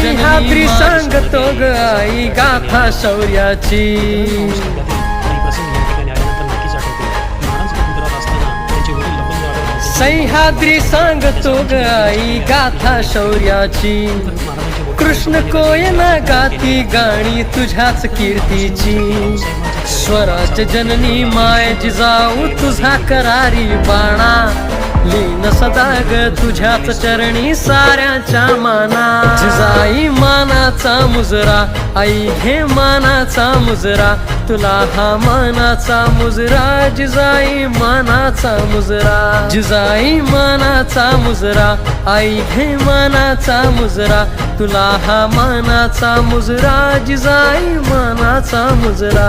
सह्याद्री सांगतो ग आई गाथा शौर्याची. सह्याद्री सांगतो ग आई गाथा शौर्याची. कृष्ण कोयना गाती गाणी तुझ्याच कीर्तीची. स्वराज जननी माय जिजाऊ तुझा करारी बाणा. लीन सदा ग तुझ्याच चरणी साऱ्याच्या माना. जाई मानाचा मुजरा आई घे मानाचा मुजरा तुला हा मानाचा मुजरा जिजाई मानाचा मुजरा जिजाई मानाचा मुजरा आई घे मानाचा मुजरा तुला हा मानाचा मुजरा जिजाई मानाचा मुजरा.